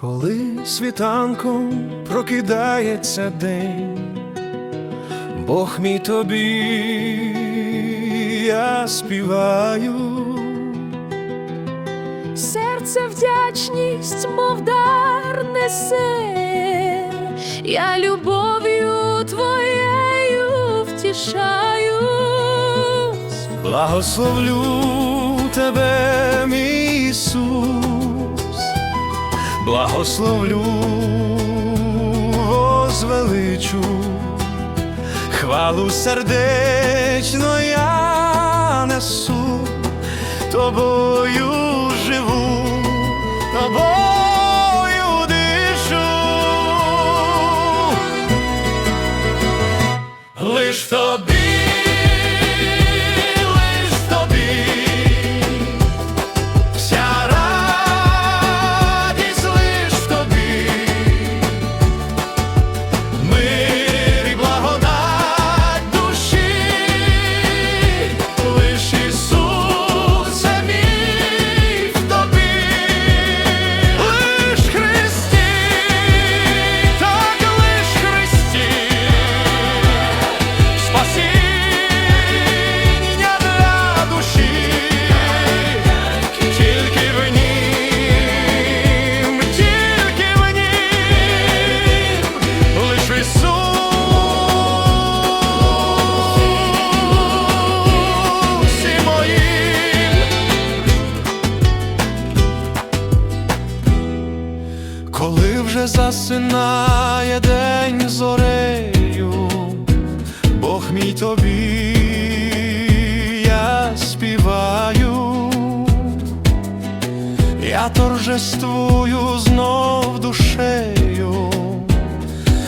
Коли світанком прокидається день, Бог мій тобі я співаю, Серце вдячність, мов дар несе, я любов'ю твоєю втішаюсь. благословлю благословлю, возвеличу, хвалу сердечно я несу, тобою живу, тобою дишу. Лиш тобі, засинає день зорею, Бог мій тобі я співаю, я торжествую знов душею,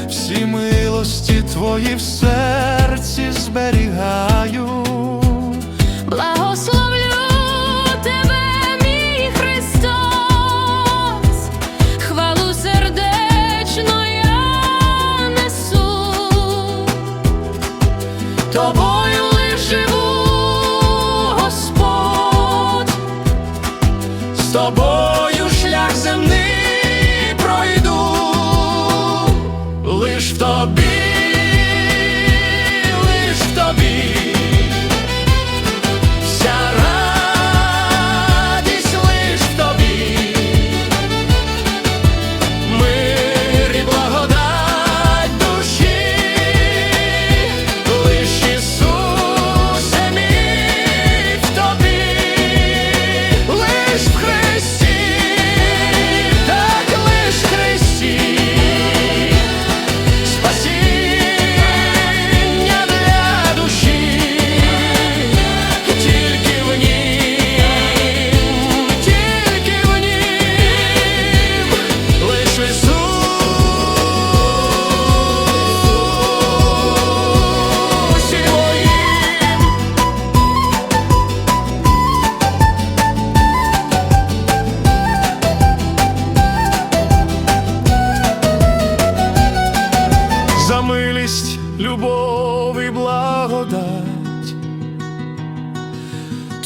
всі милості твої в серці зберігаю.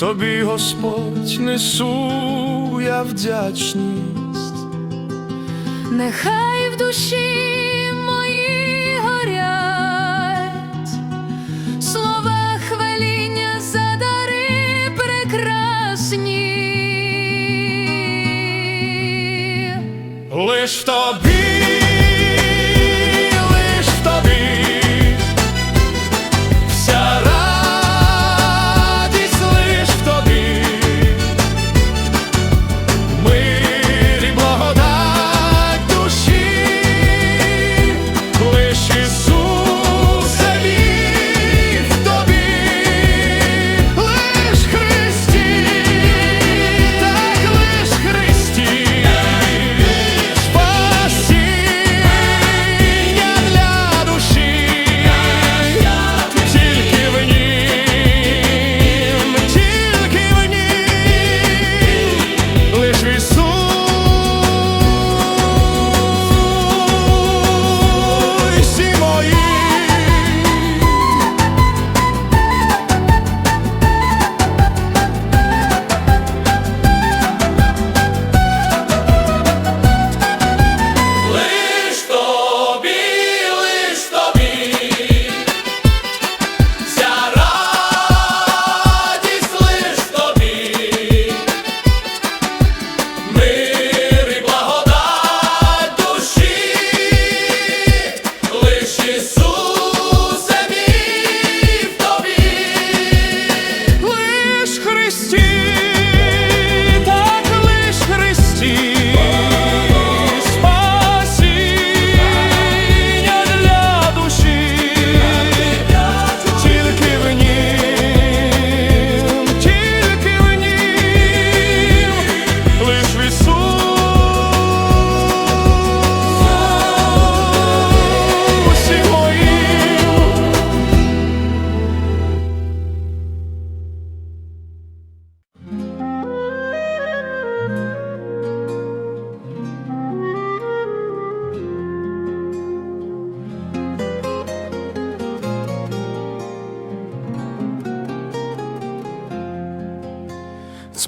Тобі, Господь, несу я вдячність, нехай в душі мої горять, слова хваління за дари прекрасні. лиш в тобі,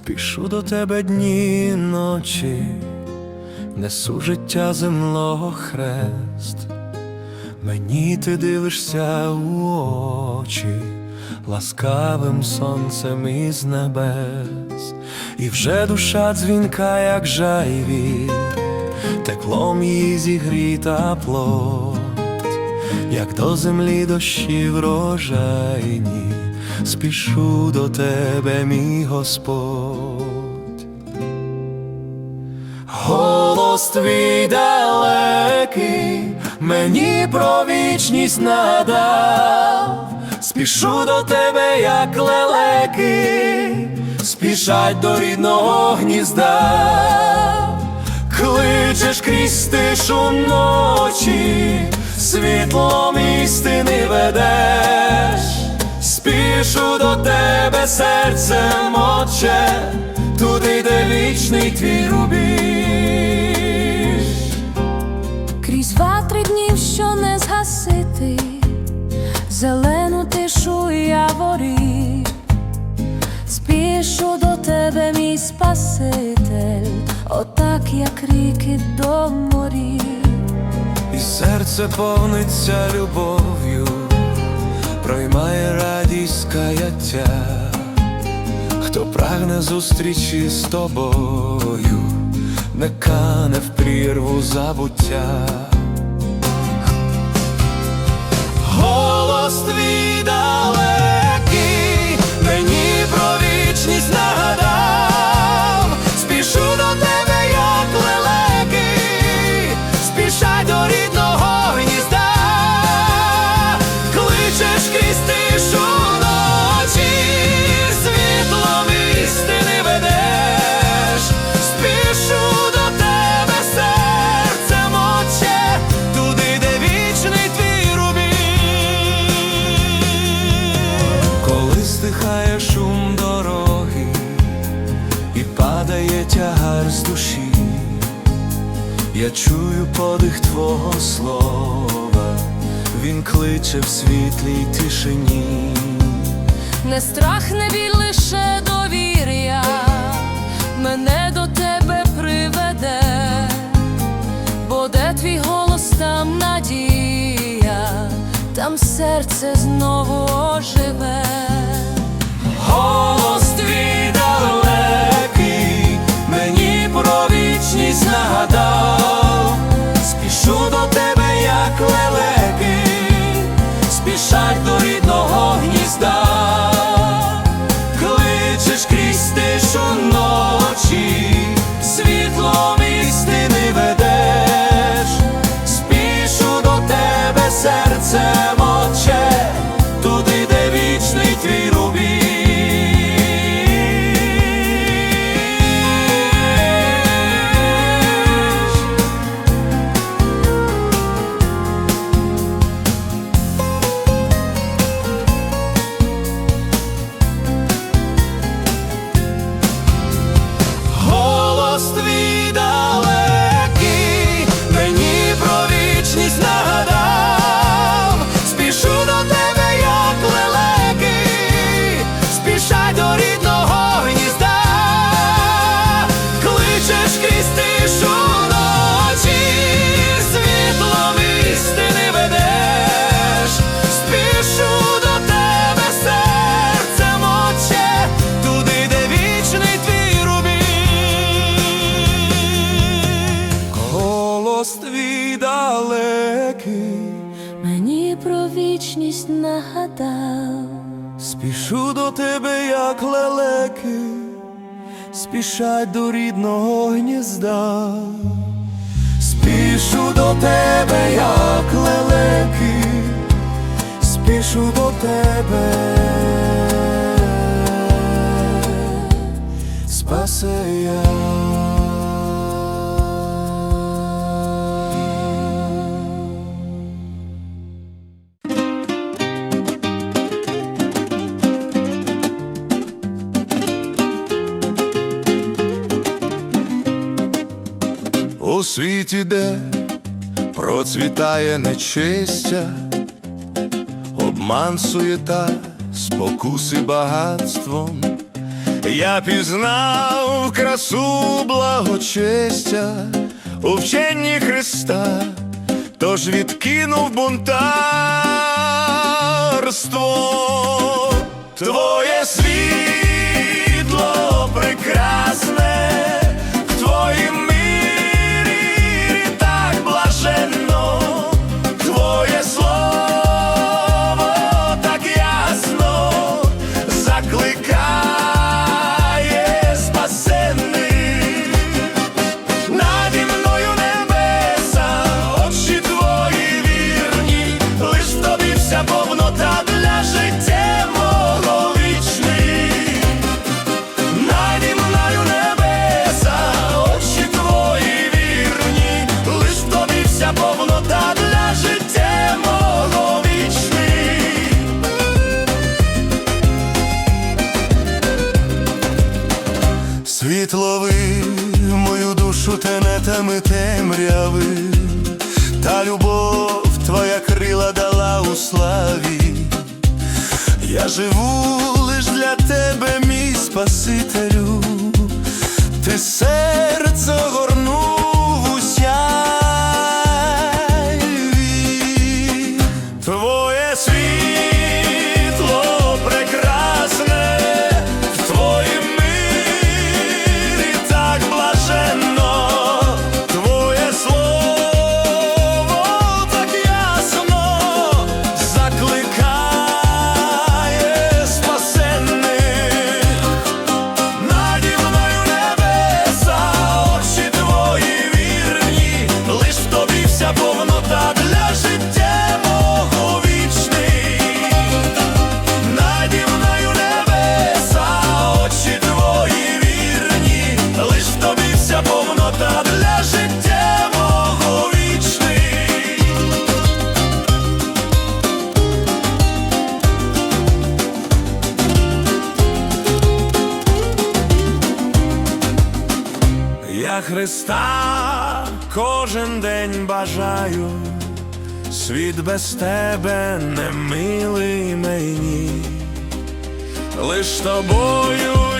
Спішу до тебе дні ночі, несу життя земного хрест. Мені ти дивишся у очі, ласкавим сонцем із небес, і вже душа дзвінка, як жайві, теплом її зігріта плоть, як до землі дощі врожайні, спішу до тебе, мій Господь. Голос твій далекий, мені про вічність надав, спішу до тебе, як лелеки, спішать до рідного гнізда, кличеш крізь тишу ночі, світлом істини ведеш, спішу до тебе серцем, Отче, туди, де вічний твій рубіж. Крізь ватри днів, що не згасити, зелену тишу яворів, спішу до тебе, мій Спаситель, отак, як ріки до морів. Серце повниться любов'ю, проймає радість каяття, хто прагне зустрічі з тобою, не кане в прірву забуття. Тягар з душі, я чую подих твого слова, він кличе в світлій тишині. Не страх, не біль, лише довір'я. Мене до тебе приведе, бо де твій голос, там надія, там серце знову оживе. Голос твій далекий, Голос твій далекий, Мені про вічність нагадав. спішу до тебе, як лелеки, спішать до рідного гнізда. Спішу до тебе, як лелеки, спішу до тебе. Спасея. У світі, де процвітає нечистя, обман суєта, спокуси багатством, я пізнав красу благочестя у вченні Христа, тож відкинув бунтарство. Твоє вікнами темряви, та любов твоя крила дала у славі, я живу лиш для тебе, мій Спасителю, ти серце. Христа кожен день бажаю, світ без тебе не милий мені, лиш тобою.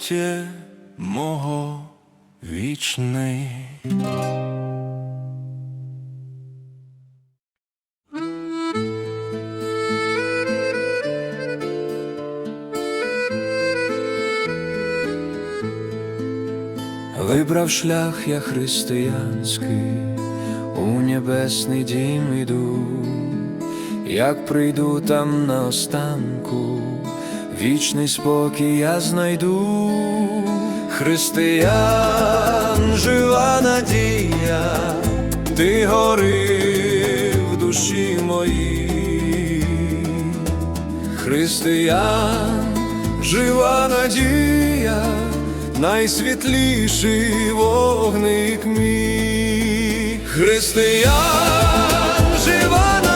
життя мого вічний. Вибрав шлях я християнський, у небесний дім іду, як прийду там на останку, вічний спокій я знайду християн жива надія, ти горив в душі моїй, християн жива надія, найсвітліший вогник мій, християн жива надія.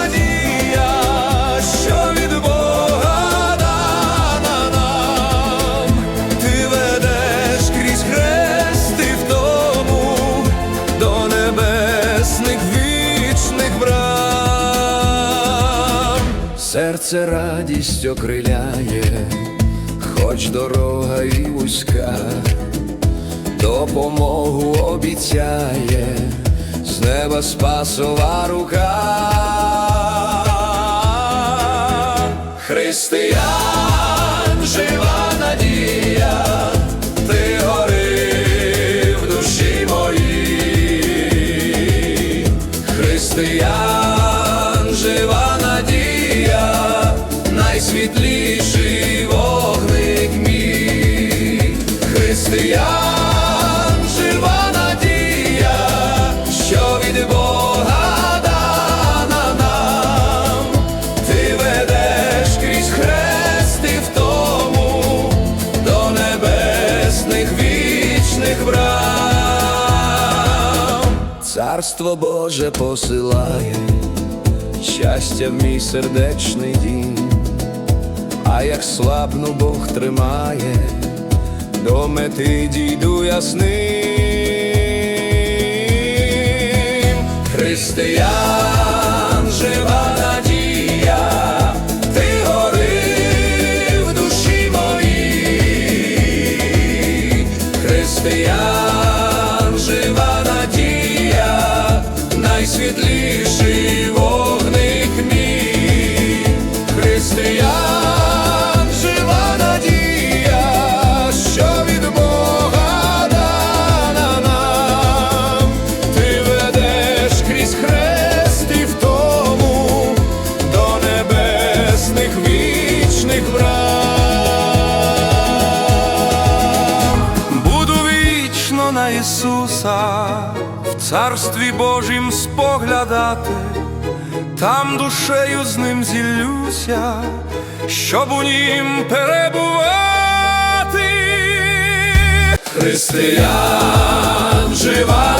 Серце радість окриляє, хоч дорога і вузька, допомогу обіцяє, з неба спасова рука. Християн, жива надія, Царство Боже посилає щастя в мій сердечний дім, а як слабну Бог тримає, до мети дійду ясним. Християн, жива надія, там душею з ним зіллюся, щоб у нім перебувати. Християн, жива